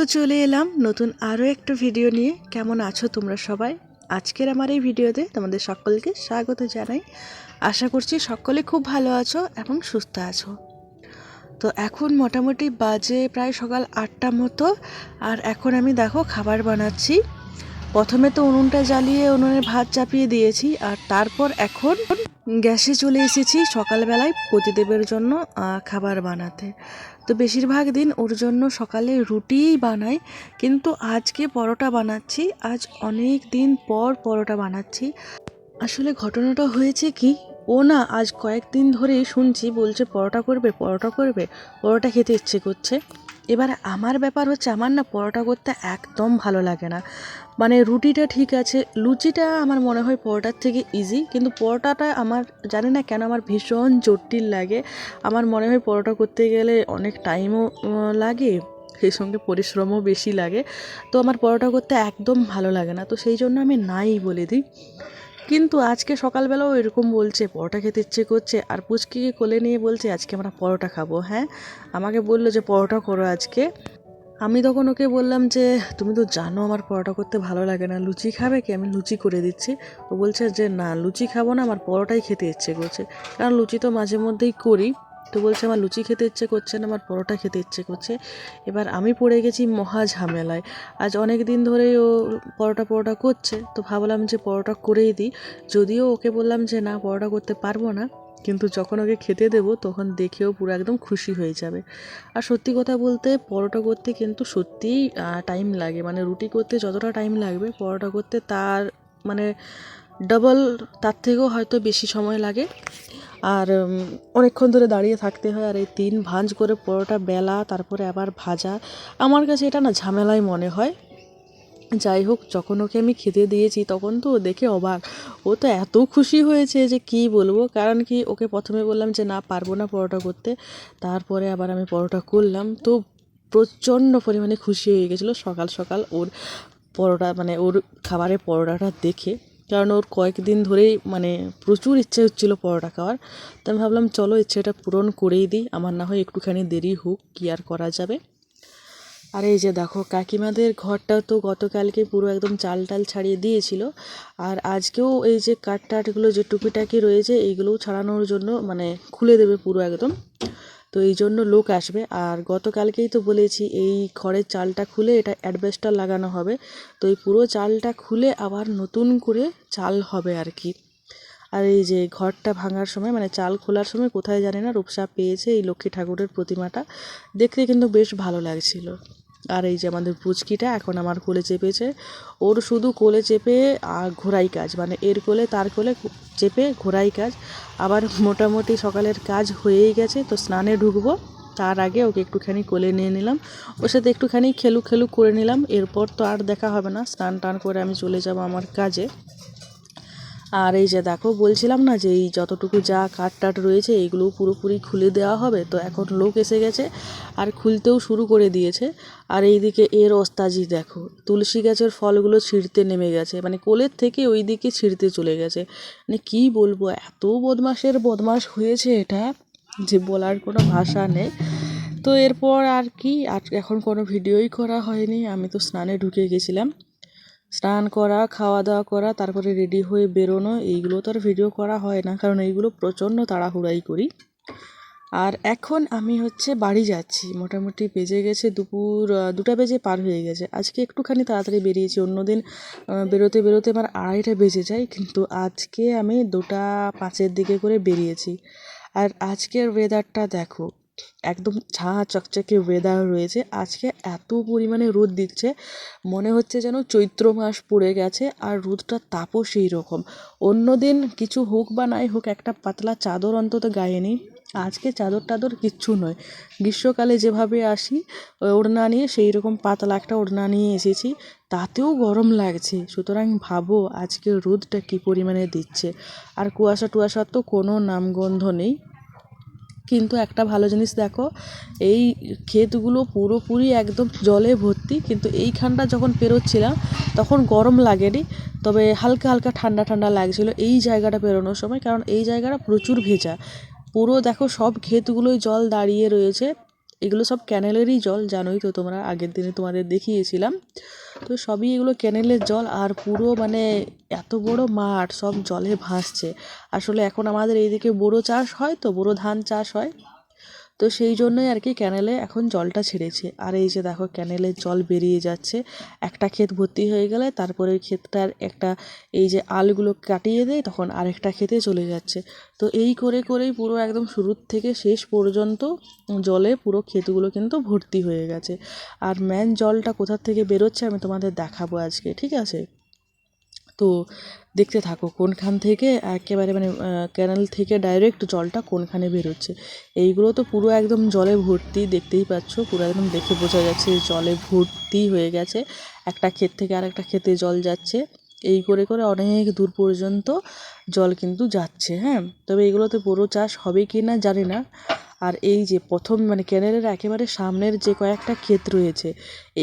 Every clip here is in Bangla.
তো চলে এলাম নতুন আরও একটা ভিডিও নিয়ে। কেমন আছো তোমরা সবাই? আজকের আমার এই ভিডিওতে তোমাদের সকলকে স্বাগত জানাই। আশা করছি সকলে খুব ভালো আছো এবং সুস্থ আছো। তো এখন মোটামুটি বাজে প্রায় সকাল আটটা মতো। আর এখন আমি দেখো খাবার বানাচ্ছি। প্রথমে তো উনুনটা জ্বালিয়ে উনুনে ভাত চাপিয়ে দিয়েছি। আর তারপর এখন গ্যাসে চলে এসেছি সকালবেলায় পতিদেবের জন্য খাবার বানাতে। তো বেশিরভাগ দিন ওর জন্য সকালে রুটিই বানাই, কিন্তু আজকে পরোটা বানাচ্ছি। আজ অনেক দিন পর পরোটা বানাচ্ছি। আসলে ঘটনাটা হয়েছে কি, ও না আজ কয়েকদিন ধরেই শুনছি বলছে পরোটা করবে পরোটা করবে, পরোটা খেতে ইচ্ছে করছে। এবার আমার ব্যাপার হচ্ছে আমার না পরোটা করতে একদম ভালো লাগে না। মানে রুটিটা ঠিক আছে, লুচিটা আমার মনে হয় পরোটার থেকে ইজি কিন্তু পরোটাটা আমার জানি না কেন আমার ভীষণ জটিল লাগে। আমার মনে হয় পরোটা করতে গেলে অনেক টাইমও লাগে, সেই সঙ্গে পরিশ্রমও বেশি লাগে। তো আমার পরোটা করতে একদম ভালো লাগে না, তো সেই জন্য আমি নাই বলে দিই। কিন্তু আজকে সকালবেলাও এরকম বলছে, পরোটা খেতে ইচ্ছে করছে, আর পুচকিকে কোলে নিয়ে বলছে, আজকে আমরা পরোটা খাব। হ্যাঁ আমাকে বলল যে, পরোটা করো আজকে। আমি তখন ওকে বললাম যে, তুমি তো জানো আমার পরোটা করতে ভালো লাগে না, লুচি খাবে কি? আমি লুচি করে দিচ্ছি। ও বলছে যে, না, লুচি খাব না, আমার পরোটাই খেতে ইচ্ছে করছে। কারণ লুচি তো মাঝে মধ্যেই করি। তো বলছে, আমার লুচি খেতে ইচ্ছে করছে না, আমার পরোটা খেতে ইচ্ছে করছে। এবার আমি পড়ে গেছি মহা ঝামেলায়। আজ অনেক দিন ধরেই ও পরোটা পরোটা করছে, তো ভাবলাম যে পরোটা করেই দিই। যদিও ওকে বললাম যে, না, পরোটা করতে পারব না। কিন্তু যখন ওকে খেতে দেবো, তখন দেখেও পুরো একদম খুশি হয়ে যাবে। আর সত্যি কথা বলতে, পরোটা করতে কিন্তু সত্যিই টাইম লাগে। মানে রুটি করতে যতটা টাইম লাগবে, পরোটা করতে তার মানে ডাবল তার থেকেও হয়তো বেশি সময় লাগে। আর অনেকক্ষণ ধরে দাঁড়িয়ে থাকতে হয় আর এই তিন ভাঁজ করে পরোটা, বেলা, তারপরে আবার ভাজা। আমার কাছে এটা না ঝামেলাই মনে হয়। যাই হোক, যখন ওকে আমি খেতে দিয়েছি তখন তো দেখে অবাক। ও তো এত খুশি হয়েছে যে কি বলব? কারণ কি ওকে প্রথমে বললাম যে, না, পারব না পরোটা করতে। তারপরে আবার আমি পরোটা করলাম। তো প্রচণ্ড পরিমাণে খুশি হয়ে গেছিল সকাল সকাল ওর পরোটা মানে ওর খাবারের পরোটাটা দেখে। কারণ ওর কয়েকদিন ধরেই মানে প্রচুর ইচ্ছে হচ্ছিল পরোটা খাওয়ার। তো আমি ভাবলাম, চলো ইচ্ছেটা পূরণ করেই দিই। আমার না হয় একটুখানি দেরি হোক, কি আর করা যাবে? আর এই যে দেখো, কাকিমাদের ঘরটা তো গতকালকে পুরো একদম চাল টাল ছাড়িয়ে দিয়েছিল। আর আজকেও এই যে কাঠ টাঠগুলো যে টুকিটাকি রয়েছে, এইগুলোও ছাড়ানোর জন্য মানে খুলে দেবে পুরো একদম। তো এই জন্য লোক আসবে। আর গতকালকেই তো বলেছি, এই খড়ের চালটা খুলে এটা অ্যাডবেস্টার লাগানো হবে। তো এই পুরো চালটা খুলে আবার নতুন করে চাল হবে আর কি। আর এই যে ঘরটা ভাঙার সময় মানে চাল খোলার সময় কোথায় জানি না, রূপসা পেয়েছে এই লক্ষ্মী ঠাকুরের প্রতিমাটা। দেখতে কিন্তু বেশ ভালো লাগছিল। আর এই যে আমাদের পুচকিটা এখন আমার কোলে চেপেছে। ওর শুধু কোলে চেপে ঘোরাই কাজ মানে এর কোলে তার কোলে চেপে ঘোরাই কাজ। আবার মোটামুটি সকালের কাজ হয়েই গেছে, তো স্নানে ঢুকবো। তার আগে ওকে একটুখানি কোলে নিয়ে নিলাম। ওর সাথে একটুখানি খেলু খেলু করে নিলাম। এরপর তো আর দেখা হবে না, স্নান টান করে আমি চলে যাব আমার কাজে। আর এই যে দেখো, বলছিলাম না যে এই যতটুকু যা কাঠ টাট রয়েছে এইগুলো পুরোপুরি খুলে দেওয়া হবে। তো এখন লোক এসে গেছে আর খুলতেও শুরু করে দিয়েছে। আর এইদিকে এর ওস্তাজি দেখো, তুলসী গাছের ফলগুলো ছিঁড়তে নেমে গেছে। মানে কোলের থেকে ওই দিকে ছিঁড়তে চলে গেছে। মানে কি বলব, এত বদমাসের বদমাস হয়েছে এটা, যে বলার কোনো ভাষা নেই। তো এরপর আর কি, আর এখন কোনো ভিডিওই করা হয়নি। আমি তো স্নানে ঢুকে গেছিলাম। স্নান করা খাওয়া দাওয়া করা, তারপরে রেডি হয়ে বেরোনো, এইগুলো তো আর ভিডিও করা হয় না। কারণ এইগুলো প্রচণ্ড তাড়াহুড়াই করি। আর এখন আমি হচ্ছে বাড়ি যাচ্ছি। মোটামুটি বেজে গেছে দুপুর দুটা বেজে পার হয়ে গেছে। আজকে একটুখানি তাড়াতাড়ি বেরিয়েছি। অন্যদিন বেরোতে বেরোতে আমার আড়াইটা বেজে যায়। কিন্তু আজকে আমি দুটা পাঁচের দিকে করে বেরিয়েছি। আর আজকের ওয়েদারটা দেখো একদম ঝাঁ চকচকে ওয়েদার রয়েছে। আজকে এত পরিমাণে রোদ দিচ্ছে, মনে হচ্ছে যেন চৈত্র মাস পড়ে গেছে আর রোদটার তাপও সেই রকম অন্য দিন কিছু হোক বা নাই হোক, একটা পাতলা চাদর অন্তত গায়ে নিই। আজকে চাদর টাদর কিচ্ছু নয়। গ্রীষ্মকালে যেভাবে আসি ওড়না নিয়ে সেই রকম পাতলা একটা ওড়না নিয়ে এসেছি, তাতেও গরম লাগছে। সুতরাং ভাবো আজকে রোদটা কী পরিমাণে দিচ্ছে। আর কুয়াশা টুয়াশার তো কোনো নামগন্ধ নেই। কিন্তু একটা ভালো জিনিস দেখো, এই ক্ষেতগুলো পুরোপুরি একদম জলে ভর্তি, কিন্তু এইখানটা যখন পেরোচ্ছিলাম, তখন গরম লাগেনি, তবে হালকা হালকা ঠান্ডা ঠান্ডা লাগছিল এই জায়গাটা পেরোনোর সময়, কারণ এই জায়গাটা প্রচুর ভেজা। পুরো দেখো সব ক্ষেতগুলোই জল দাঁড়িয়ে রয়েছে এগুলো সব ক্যানেলেরই জল, জানোই তো তোমরা, আগের দিনে তোমাদের দেখিয়েছিলাম। তো সবই এগুলো ক্যানেলের জল, আর পুরো মানে এত বড় মাঠ, সব জলে ভাসছে। আসলে এখন আমাদের এইদিকে বোরো চাষ হয় তো, বোরো ধান চাষ হয়। তো সেই জন্যই আর কি ক্যানেলে এখন জলটা ছেড়েছে। আর এই যে দেখো ক্যানেলের জল বেরিয়ে যাচ্ছে। একটা ক্ষেত ভর্তি হয়ে গেলে তারপরে ওই ক্ষেতটার একটা এই যে আলগুলো কাটিয়ে দেয়, তখন আরেকটা ক্ষেতে চলে যাচ্ছে। তো এই করে করেই পুরো একদম শুরুর থেকে শেষ পর্যন্ত জলে পুরো ক্ষেতগুলো কিন্তু ভর্তি হয়ে গেছে। আর ম্যান জলটা কোথার থেকে বেরোচ্ছে আমি তোমাদের দেখাবো আজকে, ঠিক আছে? তো দেখতে থাকো কোনখান থেকে একেবারে মানে ক্যানেল থেকে ডাইরেক্ট জলটা কোনখানে বেরোচ্ছে। এইগুলো তো পুরো একদম জলে ভর্তি দেখতেই পাচ্ছ, পুরো একদম দেখে বোঝা যাচ্ছে জলে ভর্তি হয়ে গেছে। একটা ক্ষেত থেকে আরেকটা ক্ষেতে জল যাচ্ছে। এই করে করে অনেক দূর পর্যন্ত জল কিন্তু যাচ্ছে হ্যাঁ? তবে এগুলোতে পুরো চাষ হবে কি না জানি না। আর এই যে প্রথম মানে ক্যানেলের একেবারে সামনের যে কয়েকটা ক্ষেত রয়েছে,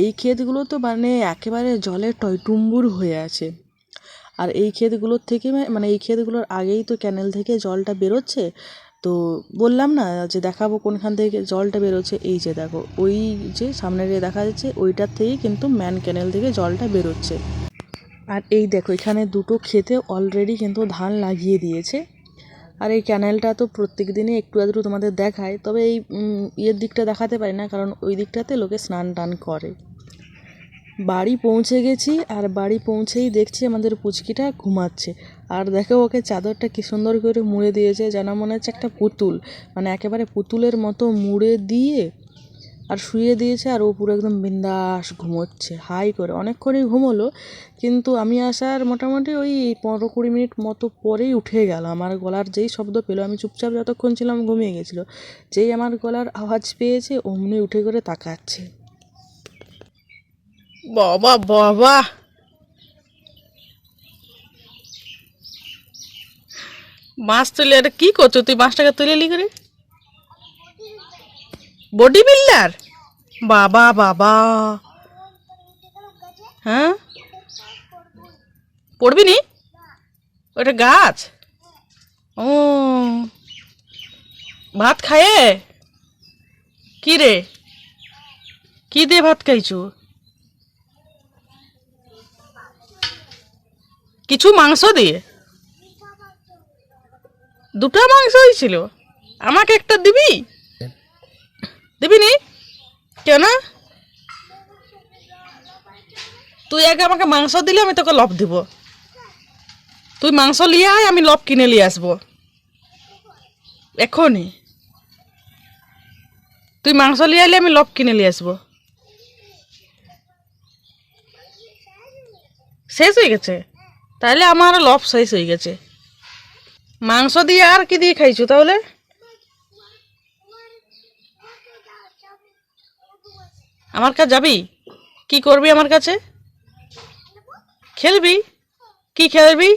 এই ক্ষেতগুলো তো মানে একেবারে জলে টয়টুম্বুর হয়ে আছে। আর এই ক্ষেতগুলোর থেকে মানে এই ক্ষেতগুলোর আগেই তো ক্যানেল থেকে জলটা বেরোচ্ছে। তো বললাম না যে দেখাবো কোনখান থেকে জলটা বেরোচ্ছে। এই যে দেখো, ওই যে সামনে যে দেখা যাচ্ছে, ওইটার থেকেই কিন্তু ম্যান ক্যানেল থেকে জলটা বেরোচ্ছে। আর এই দেখো, এখানে দুটো ক্ষেতে অলরেডি কিন্তু ধান লাগিয়ে দিয়েছে। আর এই ক্যানেলটা তো প্রত্যেক দিনই একটু আধটু তোমাদের দেখায়, তবে এই ইয়ের দিকটা দেখাতে পারি না, কারণ ওই দিকটাতে লোকে স্নান টান করে। বাড়ি পৌঁছে গেছি আর বাড়ি পৌঁছেই দেখছি আমাদের পুচকিটা ঘুমাচ্ছে। আর দেখো ওকে চাদরটা কী সুন্দর করে মুড়ে দিয়েছে, যেন মনে হচ্ছে একটা পুতুল। মানে একেবারে পুতুলের মতো মুড়ে দিয়ে আর শুয়ে দিয়েছে আর ও পুরো একদম বিন্দাস ঘুমোচ্ছে। হাই করে। অনেকক্ষণই ঘুমোলো, কিন্তু আমি আসার মোটামুটি ওই পনেরো কুড়ি মিনিট মতো পরেই উঠে গেল আমার গলার যেই শব্দ পেল, আমি চুপচাপ যতক্ষণ ছিলাম ঘুমিয়ে গেছিল। যেই আমার গলার আওয়াজ পেয়েছে, অমনি উঠে করে তাকাচ্ছে। বাবা বাবা। মাছ তুলে এটা কি করছ? তুই মাছটাকে তুলে লি করে? বডি বিল্ডার বাবা বাবা। হ্যাঁ? পড়বি নি? ওটা গাছ? ও। ভাত খায়ে? কি রে? কি দিয়ে ভাত খাইছো? কিছু মাংস দিয়ে? দুটো মাংস হয়েছিল আমাকে একটা দিবি? দিবি নি কেন? তুই আগে আমাকে মাংস দিলে, আমি তোকে লব দিব। তুই মাংস নিয়ে আয়, আমি লব কিনে নিয়ে আসব। এখনই। তুই মাংস নিয়ে আইলে আমি লব কিনে নিয়ে আসব। শেষ হয়ে গেছে? তাহলে আমার লব শেষ হয়ে গেছে। মাংস দিয়ে আর কি দিয়ে খাইছো তাহলে? আমার কাছে যাবি? কি করবি আমার কাছে? খেলবি? কি খেলবি?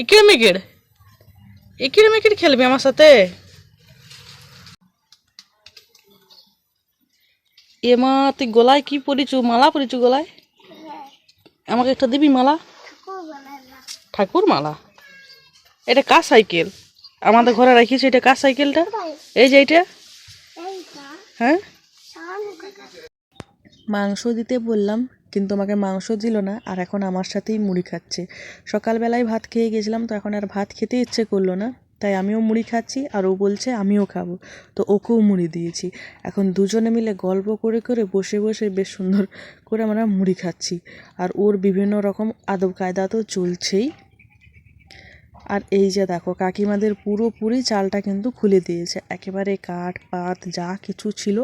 ইকিড় মিকিড় ইকিড় মিকিড় খেলবি আমার সাথে? এ মা তুই গলায় কি পরিছু মালা পরিছু গলায়? আমাকে একটা দিবি মালা? ঠাকুর মালা এটা কার সাইকেল? আমাদের ঘরে রাখিস এটা কার সাইকেলটা? এই যে এইটা। হ্যাঁ? মাংস দিতে বললাম কিন্তু আমাকে মাংস দিল না আর এখন আমার সাথেই মুড়ি খাচ্ছে। সকালবেলায় ভাত খেয়ে গেছিলাম তো এখন আর ভাত খেতে ইচ্ছে করল না। তাই আমিও মুড়ি খাচ্ছি আর ও বলছে আমিও খাব। তো ওকেও মুড়ি দিয়েছি। এখন দুজনে মিলে গল্প করে করে বসে বসে বেশ সুন্দর করে আমরা মুড়ি খাচ্ছি। আর ওর বিভিন্ন রকম আদব কায়দা তো চলছেই। আর এই যে দেখো, কাকিমাদের পুরোপুরি চালটা কিন্তু খুলে দিয়েছে। একেবারে কাঠ, পাত, যা কিছু ছিল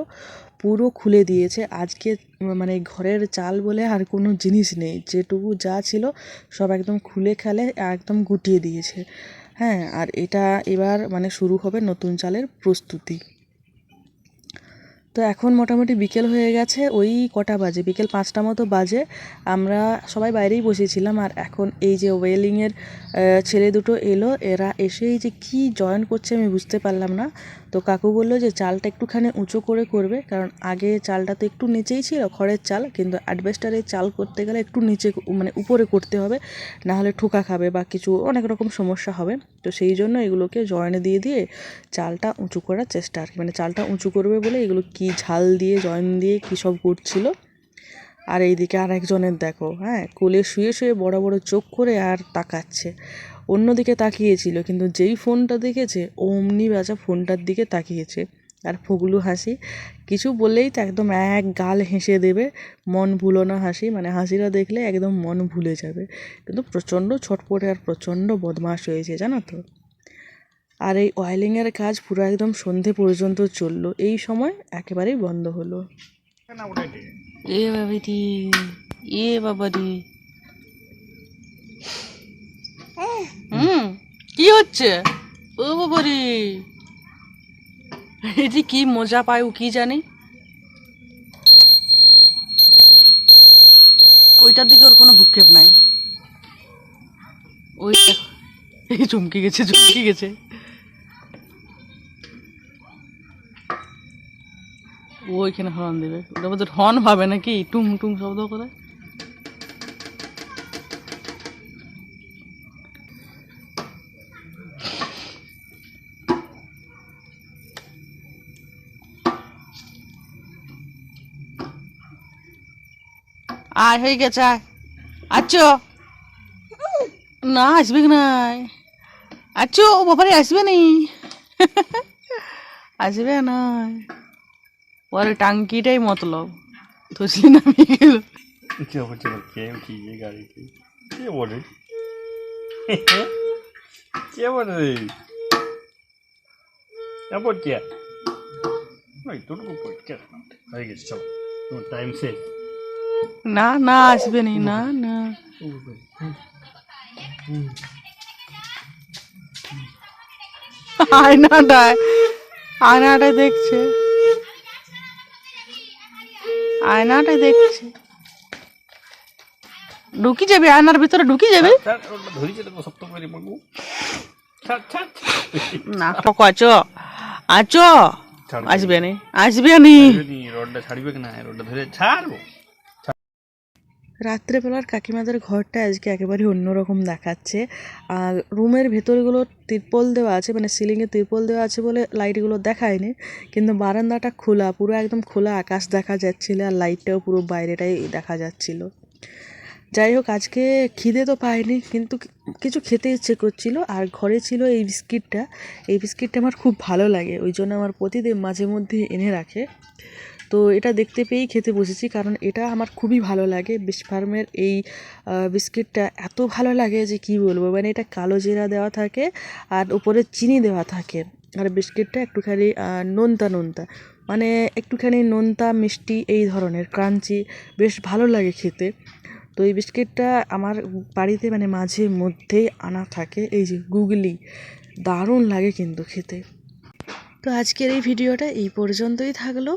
পুরো খুলে দিয়েছে। আজকে মানে ঘরের চাল বলে আর কোনো জিনিস নেই। যেটুকু যা ছিল সব একদম খুলে খেলে, একদম গুটিয়ে দিয়েছে। হ্যাঁ আর এটা এবার মানে শুরু হবে নতুন চালের প্রস্তুতি। তো এখন মোটামুটি বিকেল হয়ে গেছে, ওই কটা বাজে, বিকেল পাঁচটা মতো বাজে। আমরা সবাই বাইরেই বসেছিলাম আর এখন এই যে ওয়েলিংয়ের ছেলে দুটো এলো, এরা এসেই যে কি জয়েন করছে আমি বুঝতে পারলাম না। তো কাকু বলল যে চালটা একটুখানি উঁচু করে করবে, কারণ আগে চালটা তো একটু নিচেই ছিল, খড়ের চাল, কিন্তু অ্যাডভেস্টারের চাল করতে গেলে একটু নিচে মানে উপরে করতে হবে, নাহলে ঠোকা খাবে বা কিছু অনেক রকম সমস্যা হবে। তো সেই জন্য এগুলোকে জয়েনে দিয়ে দিয়ে চালটা উঁচু করার চেষ্টা আর কি। মানে চালটা উঁচু করবে বলে এগুলো কি ঝাল দিয়ে, জয়েন দিয়ে কী সব করছিল। আর এইদিকে আর একজনের দেখো হ্যাঁ কোলে শুয়ে শুয়ে বড় বড় চোখ করে আর তাকাচ্ছে। অন্যদিকে তাকিয়েছিল, কিন্তু যেই ফোনটা দেখেছে, অমনি বেচা ফোনটার দিকে তাকিয়েছে। আর ফুগলু হাসি। কিছু বললেই তো একদম এক গাল হেসে দেবে মন ভুলোনো হাসি। মানে হাসিটা দেখলে একদম মন ভুলে যাবে। কিন্তু প্রচণ্ড ছটপটে আর প্রচণ্ড বদমাশ হয়েছে জানো তো? আর এই অয়েলিংয়ের কাজ পুরো একদম সন্ধে পর্যন্ত চলল। এই সময় একেবারেই বন্ধ হলো। এ বাবারি এ বাবারি হুম কি হচ্ছে? ও বাবারি। এটি কি মজা পায় ও কি জানি? ওইটার দিকে ওর কোনো ভূক্ষেপ নাই। ওই এই চমকে গেছে চমকে গেছে। ও ওইখানে হর্ন দেবে। ওটা বোধ হর্ন ভাবে নাকি? টুম টুম শব্দ করে। আয়, হয়ে গেছে, আয়। আচ্ছো? না, আসবে নাই? আচ্ছো, ও বাবারে, আসবে নি? আসবে নাই ওর টাঙ্কিটাই মতলব। ধসলি নামিয়ে গেল। যাব যাব কেউ কি, কে বলে? কে বলে? তারপর কে? ওই তোর হয়ে গেছে টাইম সেভ না না আসবে নি না না। আয়নাটায় আয়নাটায় দেখছে। আয়নাটায় দেখছে। ঢুকি যাবে আয়নার ভিতরে ঢুকি যাবে? না আছো? আছো? আসবে নি আসবে নি। রডটা ছাড়বে না রডটা ধরে ছাড়বো। রাত্রেবেলার কাকিমাদের ঘরটা আজকে একেবারে অন্যরকম দেখাচ্ছে। আর রুমের ভেতরগুলো তিরপল দেওয়া আছে মানে সিলিংয়ে তিরপল দেওয়া আছে বলে লাইটগুলো দেখায়নি, কিন্তু বারান্দাটা খোলা, পুরো একদম খোলা আকাশ দেখা যাচ্ছিল আর লাইটটাও পুরো বাইরেটাই দেখা যাচ্ছিল। যাই হোক, আজকে খিদে তো পাইনি, কিন্তু কিছু খেতে ইচ্ছে করছিল, আর ঘরে ছিল এই বিস্কিটটা। এই বিস্কিটটা আমার খুব ভালো লাগে, ওই জন্য আমার প্রতিদিন মাঝে মধ্যে এনে রাখে। তো এটা দেখতে পেয়েই খেতে বসেছি, কারণ এটা আমার খুবই ভালো লাগে। বিশ ফার্মের এই বিস্কিটটা এত ভালো লাগে যে কি বলব? মানে এটা কালো জিরা দেওয়া থাকে আর উপরে চিনি দেওয়া থাকে। আর বিস্কিটটা একটুখানি নোনতা নোনতা। মানে একটুখানি নোনতা, মিষ্টি এই ধরনের, ক্রাঞ্চি, বেশ ভালো লাগে খেতে। তো এই বিস্কিটটা আমার বাড়িতে মানে মাঝে মধ্যেই আনা থাকে। এই যে গুগলি, দারুণ লাগে কিন্তু খেতে। তো আজকের এই ভিডিওটা এই পর্যন্তই থাকল।